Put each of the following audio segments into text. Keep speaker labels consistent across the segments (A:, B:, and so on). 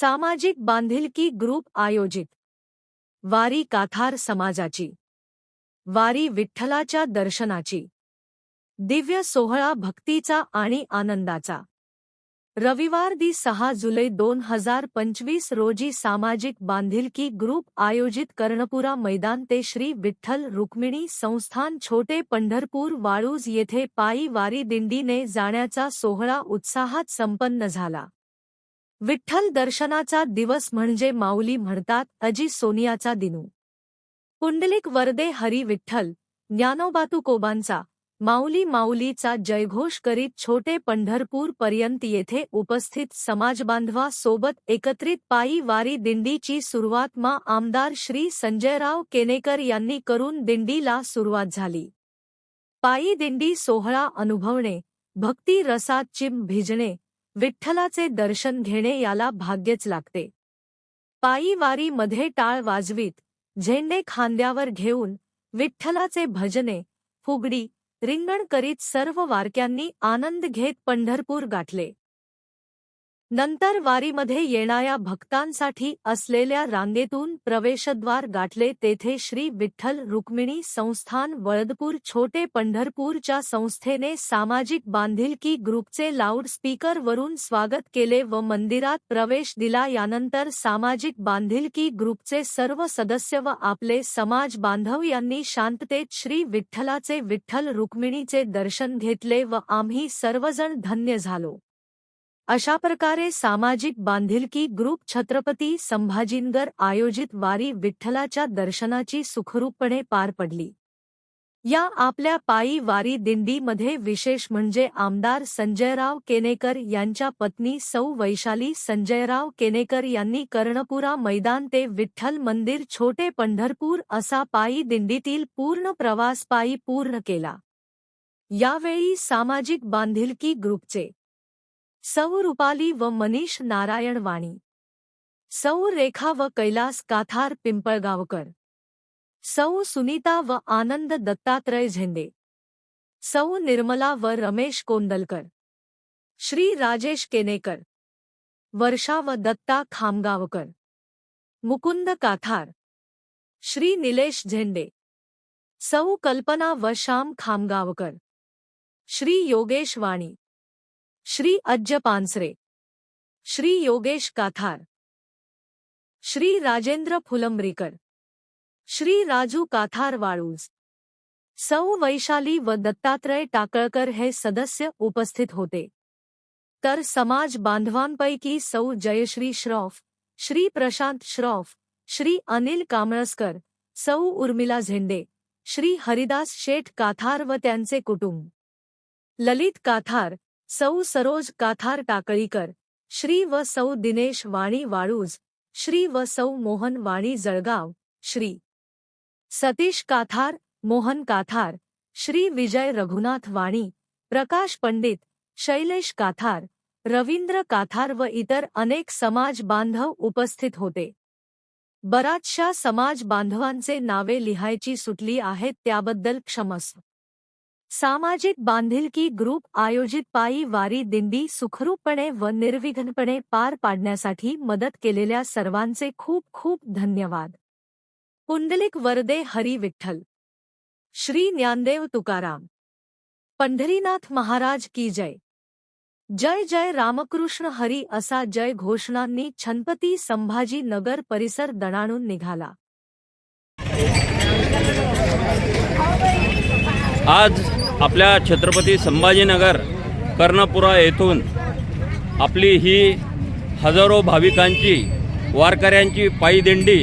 A: सामाजिक बांधिलकी ग्रुप आयोजित. वारी काथार समाजाची. वारी विठ्ठलाच्या दर्शनाची. दिव्य सोहळा भक्तीचा आणि आनंदाचा. रविवार दि सहा जुलै दोन हजार पंचवीस रोजी सामाजिक बांधिलकी ग्रुप आयोजित कर्णपुरा मैदान ते श्री विठ्ठल रुक्मिणी संस्थान छोटे पंढरपूर वाळूज येथे पायी वारी दिंडीने जाण्याचा सोहळा उत्साहात संपन्न झाला. विठ्ठल दर्शनाचा दिवस म्हणजे माऊली म्हणतात अजी सोनियाचा दिनू. पुंडलिक वरदे हरी विठ्ठल ज्ञानोबातुकोबांचा माऊली माऊलीचा जयघोष करीत छोटे पंढरपूर पर्यंत येथे उपस्थित समाजबांधवा सोबत एकत्रित पायी वारी दिंडीची सुरुवात मा आमदार श्री संजयराव केनेकर यांनी करून दिंडीला सुरुवात झाली. पायी दिंडी सोहळा अनुभवणे भक्ती रसात चिम भिजणे विठ्ठलाचे दर्शन घेणे याला भाग्यच लागते. पायी वारीमध्ये टाळ वाजवीत झेंडे खांद्यावर घेऊन विठ्ठलाचे भजने फुगडी रिंगण करीत सर्व वारक्यांनी आनंद घेत पंढरपूर गाठले. नंतर वारीमध्ये येणाऱ्या भक्तांसाठी असलेल्या रांगेतून प्रवेशद्वार गाठले तेथे श्री विठ्ठल रुक्मिणी संस्थान वळदपूर छोटे पंढरपूरच्या संस्थेने सामाजिक बांधिलकी ग्रुपचे लाऊडस्पीकरवरून स्वागत केले व मंदिरात प्रवेश दिला. यानंतर सामाजिक बांधिलकी ग्रुपचे सर्व सदस्य व आपले समाज बांधव यांनी शांततेत श्री विठ्ठलाचे विठ्ठल रुक्मिणीचे दर्शन घेतले व आम्ही सर्वजण धन्य झालो. अशा प्रकारे सामाजिक बांधिलकी ग्रुप छत्रपती संभाजीनगर आयोजित वारी विठ्ठलाच्या दर्शनाची सुखरूपपणे पार पडली. या आपल्या पायी वारी दिंडीमध्ये विशेष म्हणजे आमदार संजयराव केनेकर यांच्या पत्नी सौ वैशाली संजयराव केनेकर यांनी कर्णपुरा मैदान ते विठ्ठल मंदिर छोटे पंढरपूर असा पायी दिंडीतील पूर्ण प्रवास पायी पूर्ण केला. यावेळी सामाजिक बांधिलकी ग्रुपचे सौ रुपाली व मनीष नारायण वाणी सौ रेखा व कैलास काथार पिंपळगावकर. सौ सुनीता व आनंद दत्तात्रय झेंडे. सौ निर्मला व रमेश कोंदलकर श्री राजेश केनेकर. वर्षा व दत्ता खामगावकर. मुकुंद काथार. श्री निलेश झेंडे. सौ कल्पना व श्याम खामगावकर. श्री योगेश वाणी. श्री अज्ज पानसरे श्री योगेश काथार। श्री राजेंद्र फुलंब्रीकर। श्री राजू काथार वाळूज। सौ वैशाली व दत्तात्रय टाकळकर हे सदस्य उपस्थित होते. तर समाज बांधवांपैकी सौ जयश्री श्रॉफ, श्री प्रशांत श्रॉफ, श्री अनिल कामळसकर, सौ उर्मिला झेंडे, श्री हरिदास शेठ काथार व त्यांचे कुटुंब. ललित काथार सौ सरोज काथार टाकळीकर श्री व सौ दिनेश वाणी वाळूज श्री व सौ मोहन वाणी जळगाव श्री सतीश काथार मोहन काथार श्री विजय रघुनाथ वाणी प्रकाश पंडित शैलेश काथार रवींद्र काथार व इतर अनेक समाज बांधव उपस्थित होते. बराचशा समाज बांधवांचे नावे लिहायची सुटली आहेत त्याबद्दल क्षमस्व सामाजिक बांधिलकी ग्रुप आयोजित पायी वारी दिंडी सुखरूपपणे व निर्विघ्नपणे पार पाडण्यासाठी मदत केलेल्या सर्वांचे खूप खूप धन्यवाद. पुंडलिक वरदे हरी विठ्ठल. श्री ज्ञानदेव तुकाराम. पंढरीनाथ महाराज की जय. जय जय रामकृष्ण हरी असा जय घोषणांनी छत्रपती संभाजी नगर परिसर दणाणून निघाला.
B: आज आपल्या छत्रपती संभाजीनगर कर्णपुरा येथून आपली ही हजारो भाविकांची वारकऱ्यांची पायी दिंडी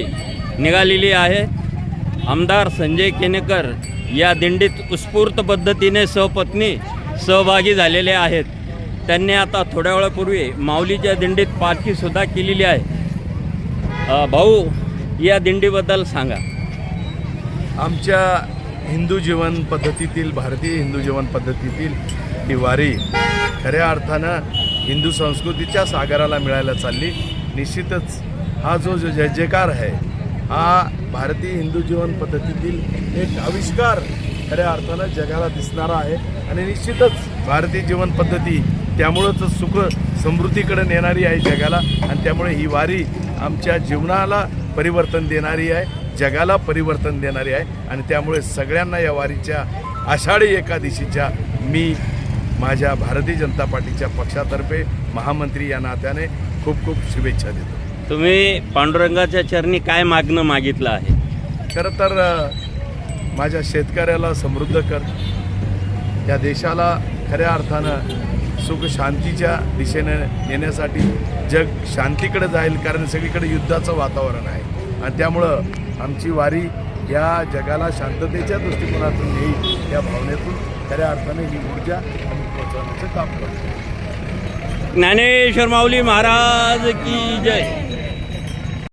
B: निघालेली आहे. आमदार संजय केनेकर या दिंडीत उत्स्फूर्त पद्धतीने सहपत्नी सहभागी झालेले आहेत. त्यांनी आता थोड्या वेळापूर्वी माऊलीच्या दिंडीत पालखीसुद्धा केलेली आहे. भाऊ या दिंडीबद्दल सांगा.
C: आमच्या हिंदू जीवन पद्धतीतील भारतीय हिंदू जीवन पद्धतीतील ही वारी खऱ्या अर्थानं हिंदू संस्कृतीच्या सागराला मिळायला चालली. निश्चितच हा जो जो जय जयकार आहे हा भारतीय हिंदू जीवन पद्धतीतील एक आविष्कार खऱ्या अर्थानं जगाला दिसणारा आहे. आणि निश्चितच भारतीय जीवन पद्धती त्यामुळंच सुख समृद्धीकडे नेणारी आहे जगाला. आणि त्यामुळे ही वारी आमच्या जीवनाला परिवर्तन देणारी आहे. जगाला परिवर्तन देणारी आहे आणि त्यामुळे सगळ्यांना या वारीच्या आषाढी एकादशीच्या मी माझ्या भारतीय जनता पार्टीच्या पक्षातर्फे महामंत्री या नात्याने खूप खूप शुभेच्छा देतो.
B: तुम्ही पांडुरंगाच्या चरणी काय मागणं मागितलं आहे?
C: खरं तर माझ्या शेतकऱ्याला समृद्ध कर. या देशाला खऱ्या अर्थानं सुख शांतीच्या दिशेने नेण्यासाठी जग शांतीकडे जाईल कारण सगळीकडे युद्धाचं वातावरण आहे. आणि त्यामुळं आमची वारी या जगाला शांततेच्या दृष्टिकोनातून येईल या भावनेतून खऱ्या अर्थाने ही ऊर्जा आम्ही पोहोचवण्याचं काम करतो.
B: ज्ञानेश्वर माऊली महाराज की जय.